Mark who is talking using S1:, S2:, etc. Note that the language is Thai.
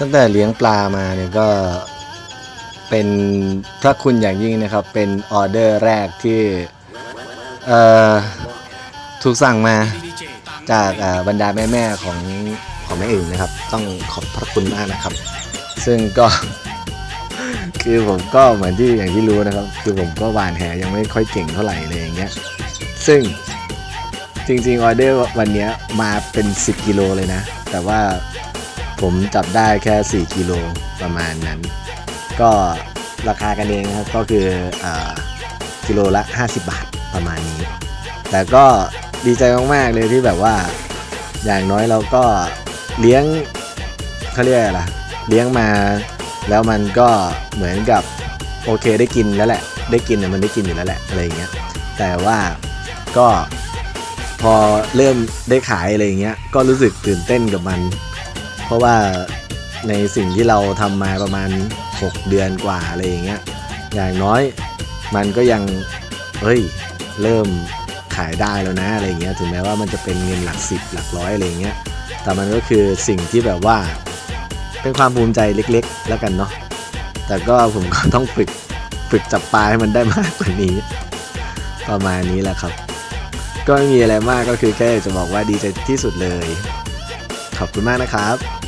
S1: ตั้งแต่เลี้ยงปลามาเนี่ยก็เป็นถ้าคุณอย่างยิ่งนะครับ เป็นออเดอร์แรกที่เอ่อถูกสั่งมาจากบรรดาแม่ๆของของแม่อื่นนะครับ ต้องขอบพระคุณมากนะครับ ซึ่งก็คือผมก็เหมือนที่อย่างที่รู้นะครับ คือผมก็หวานแหยังไม่ค่อยเก่งเท่าไหร่เลยอย่างเงี้ยซึ่งจริงๆออเดอร์วันเนี้ยมาเป็น 10กิโลเลยนะ แต่ว่า ผมจับได้แค่ 4 กิโลประมาณนั้น ก็ราคากันเองครับก็คืออกิโลละ 50 บาทประมาณนี้ แต่ก็ดีใจมากๆเลยที่แบบว่าอย่างน้อยเราก็เลี้ยงเขาเรียกอะไรละเลี้ยงมาแล้วมันก็เหมือนกับโอเคได้กินแล้วแหละ ได้กินน่ะมันได้กินอยู่แล้วแหละอะไรอย่างเงี้ยแต่ว่าก็พอเริ่มได้ขายอะไรอย่างเงี้ยก็รู้สึกตื่นเต้นกับมัน เพราะว่าในสิ่งที่เราทำมาประมาณ 6 เดือนกว่าอะไรอย่างเงี้ยอย่างน้อยมันก็ยังเฮ้ยเริ่มขายได้แล้วนะอะไรอย่างเงี้ยถึงแม้ว่ามันจะเป็นเงินหลักสิบหลักร้อยอะไรอย่างเงี้ยแต่มันก็คือสิ่งที่แบบว่าเป็นความภูมิใจเล็กๆ แล้วกันเนาะแต่ก็ผมก็ต้องฝึกฝึกจับปลาให้มันได้มากกว่านี้ ประมาณนี้แหละครับ ก็ไม่มีอะไรมากก็คือแค่อยากจะบอกว่าดีใจที่สุดเลย ขอบคุณมากนะครับ